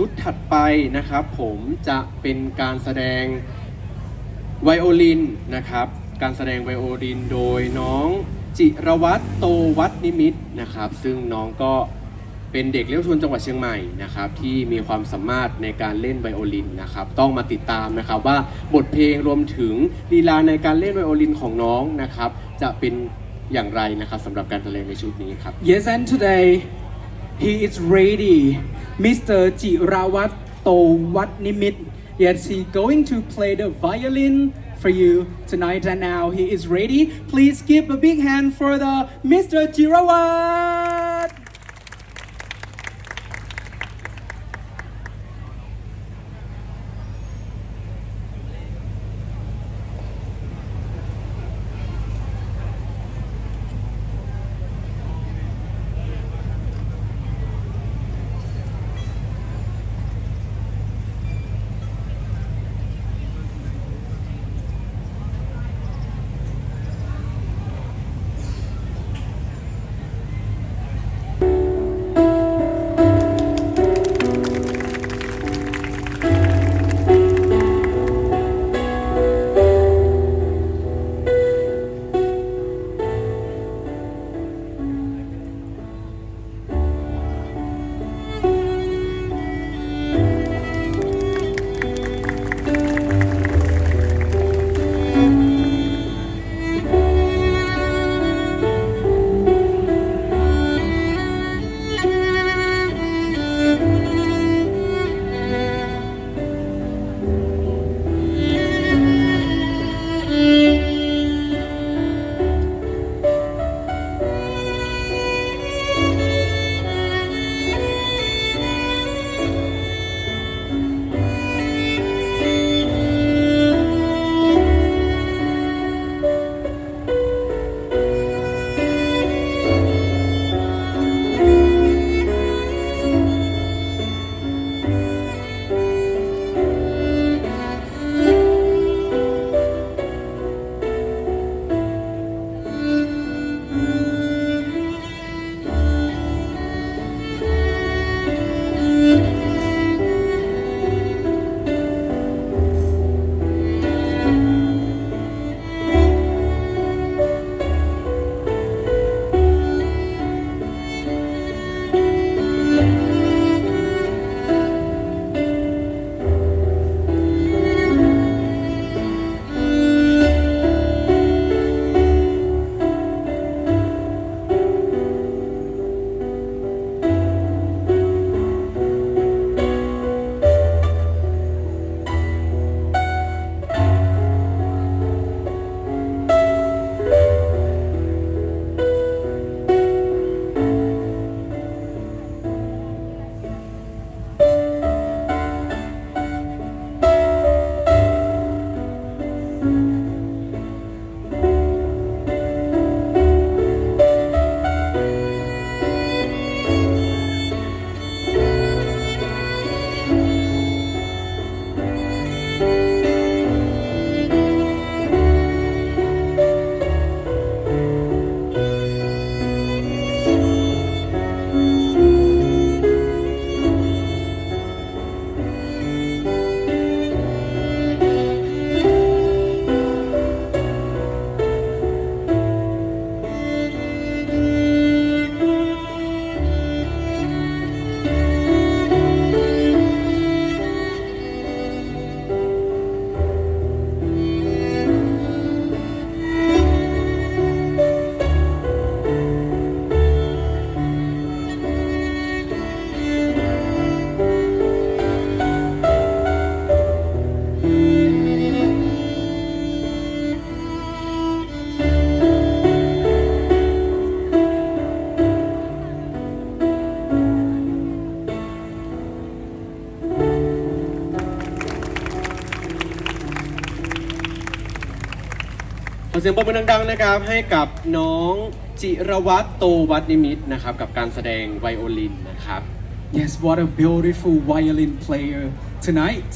ชุดถัดไปนะครับ ผมจะเป็นการแสดงไวโอลินนะครับ การแสดงไวโอลินโดยน้องจิรวัตรโตวัฒนิมิตนะครับ ซึ่งน้องก็เป็นเด็กเลี้ยวชนจังหวัดเชียงใหม่นะครับที่มีความสามารถในการเล่นไวโอลินนะครับ ต้องมาติดตามนะครับว่าบทเพลงรวมถึงลีลาในการเล่นไวโอลินของน้องนะครับ จะเป็นอย่างไรนะครับสำหรับการแสดงในชุดนี้ครับ Yes, and today he is ready, Mr. Jirawat Towat Nimit. Yes, he going to play the violin for you tonight, and now he is ready. Please give a big hand for the Mr. Jirawat. เสียงปรบมือดังๆนะครับให้กับน้องจิรวัตรโตวัฒนิมิตรนะครับกับการแสดงไวโอลินนะครับ Yes, what a beautiful violin player tonight.